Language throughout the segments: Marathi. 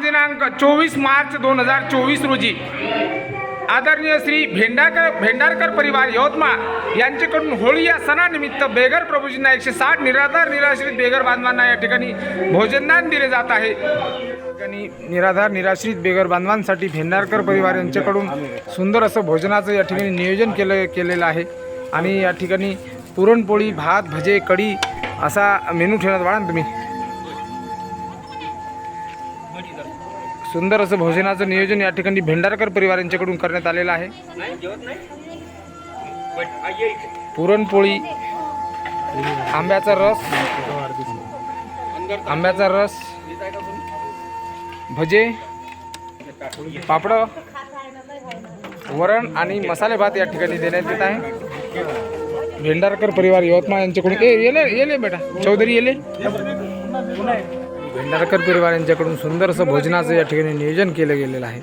दिनांक चोवीस मार्च दोन हजार चोवीस रोजी. आदरणीय श्री भेंडाकर भेंडारकर परिवार यवतमाळ यांच्याकडून होळी या सणानिमित्त बेगर प्रभूजींना एकशे साठ निराधार निराश्रित बेगर बांधवांना या ठिकाणी भोजनदान दिले जात आहे. या ठिकाणी निराधार निराश्रित बेगर बांधवांसाठी भेंडारकर परिवार यांच्याकडून सुंदर असं भोजनाचं या ठिकाणी नियोजन केलं केलेलं आहे. आणि या ठिकाणी पुरणपोळी भात भजे कढी असा मेनू ठेवण्यात वाढा तुम्ही. सुंदर असं भोजनाचं नियोजन या ठिकाणी भेंडारकर परिवार यांच्याकडून करण्यात आलेलं आहे. पुरणपोळी आंब्याचा रस आंब्याचा रस भजे पापड वरण आणि मसाले भात या ठिकाणी देण्यात येत आहे. भेंडारकर परिवार यवतमाळ यांच्याकडून ए येले येले बेटा. चौधरी येले भेंडारकर परिवार यांच्याकडून सुंदर असं भोजनाचं या ठिकाणी नियोजन केलं गेलेलं आहे.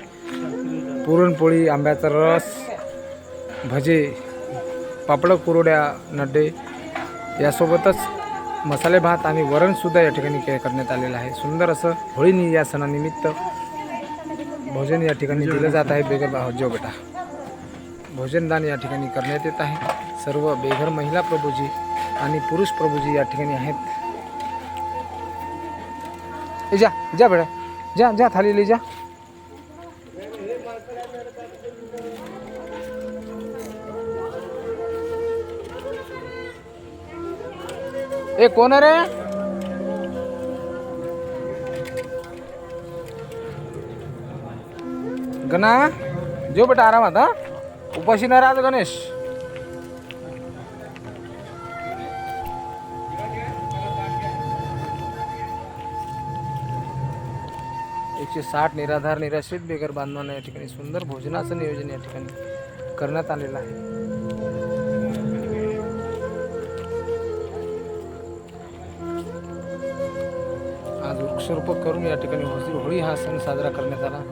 पुरणपोळी आंब्याचा रस भजे पापड कुरोड्या नड्डे यासोबतच मसाले भात आणि वरणसुद्धा या ठिकाणी के करण्यात आलेलं आहे. सुंदर असं होळीनी या सणानिमित्त भोजन या ठिकाणी दिलं जात आहे. बेगर बा- भोजनदान या ठिकाणी करण्यात येत आहे. सर्व बेघर महिला प्रभूजी आणि पुरुष प्रभूजी या ठिकाणी आहेत. ए जा जा बेटा जा जा थाली ले जा ए कोण आहे रे गणा जो बेटा आरामात हा उपाशी नाही राहत गणेश एकशे साठ निराधार निराश्रित बेगर बांधवांना या ठिकाणी सुंदर भोजनाचं नियोजन या ठिकाणी करण्यात आलेलं आहे. आज वृक्षारोपण करून या ठिकाणी होळी होळी हा सण साजरा करण्यात आला.